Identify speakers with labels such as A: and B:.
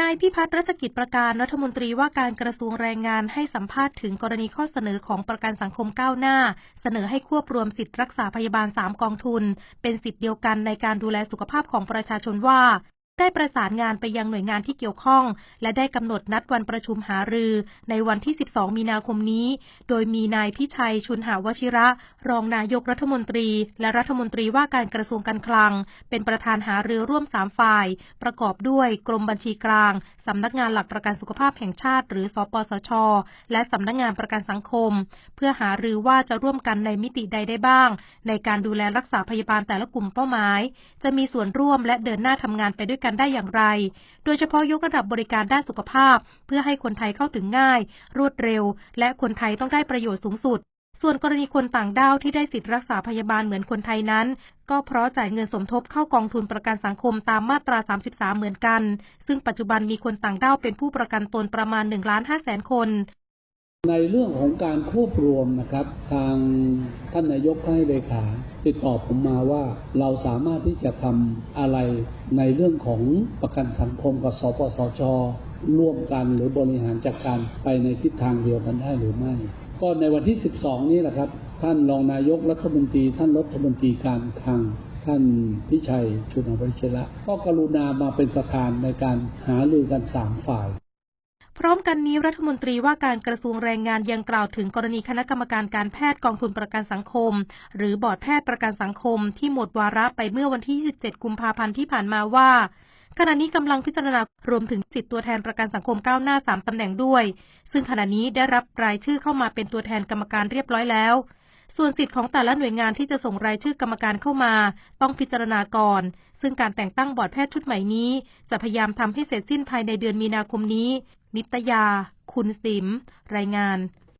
A: นายพิพัฒน์รัชกิจประการรัฐมนตรีว่าการกระทรวงแรงงานให้สัมภาษณ์ถึงกรณีข้อเสนอของประกันสังคมก้าวหน้า เสนอให้ควบรวมสิทธิรักษาพยาบาล 3 กองทุน เป็นสิทธิเดียวกันในการดูแลสุขภาพของประชาชนว่า ได้ประสานงานไปยังหน่วยงานที่เกี่ยวข้อง และได้กำหนดนัดวันประชุมหารือในวันที่ 12 มีนาคมนี้ โดยมีนายพิชัยชุนหาวชิระ รองนายกรัฐมนตรี และรัฐมนตรีว่าการกระทรวงการคลัง เป็นประธานหารือร่วม 3 ฝ่าย ประกอบด้วยกรมบัญชีกลางสำนักงานหลักประกันสุขภาพแห่งชาติ หรือ สปสช และสำนักงานประกันสังคม เพื่อหารือว่าจะร่วมกันในมิติใดได้บ้าง ในการดูแลรักษาพยาบาลแต่ละกลุ่มเป้าหมาย จะมีส่วนร่วมและเดินหน้าทำงานไปด้วยกันได้อย่างไร โดยเฉพาะยกระดับบริการด้านสุขภาพ เพื่อให้คนไทยเข้าถึงง่าย รวดเร็ว และคนไทยต้องได้ประโยชน์สูงสุด ส่วนกรณีคนต่างด้าวที่ได้สิทธิรักษาพยาบาลเหมือนคนไทยนั้น ก็เพราะจ่ายเงินสมทบเข้ากองทุนประกันสังคมตามมาตรา 33 เหมือนกัน ซึ่งปัจจุบันมีคนต่างด้าวเป็นผู้ประกันตนประมาณ1ล้าน5แสนคน
B: ในเรื่องของการควบรวมนะครับ ทางท่านนายกให้เลขาติดต่อผมมาว่าเราสามารถที่จะทำอะไรในเรื่องของประกันสังคมกับสปสช ร่วมกันหรือบริหารจัดการไปในทิศทางเดียวกันได้หรือไม่ ก็ในวันที่ 12 นี้แหละครับ ท่านรองนายกรัฐมนตรี ท่านรัฐมนตรีการคลังท่านพิชัยชุนวชิระก็กรุณามาเป็นประธานในการหารือกันสามฝ่าย
A: พร้อมกันนี้รัฐมนตรีว่าการกระทรวงแรงงานยังกล่าวถึงกรณีคณะกรรมการการแพทย์กองทุนประกันสังคม หรือบอร์ดแพทย์ประกันสังคม ที่หมดวาระไปเมื่อวันที่ 27 กุมภาพันธ์ที่ผ่านมาว่าขณะนี้กำลังพิจารณารวมถึงสิทธิตัวแทนประกันสังคมก้าวหน้า 3 ตำแหน่งด้วย ซึ่งขณะนี้ได้รับรายชื่อเข้ามาเป็นตัวแทนกรรมการเรียบร้อยแล้ว ส่วนสิทธิ์ของแต่ละหน่วยงานที่จะส่งรายชื่อกรรมการเข้ามา ต้องพิจารณาก่อน ซึ่งการแต่งตั้งบอร์ดแพทย์ชุดใหม่นี้ จะพยายามทำให้เสร็จสิ้นภายในเดือนมีนาคมนี้ นิตยา คุณสิม รายงาน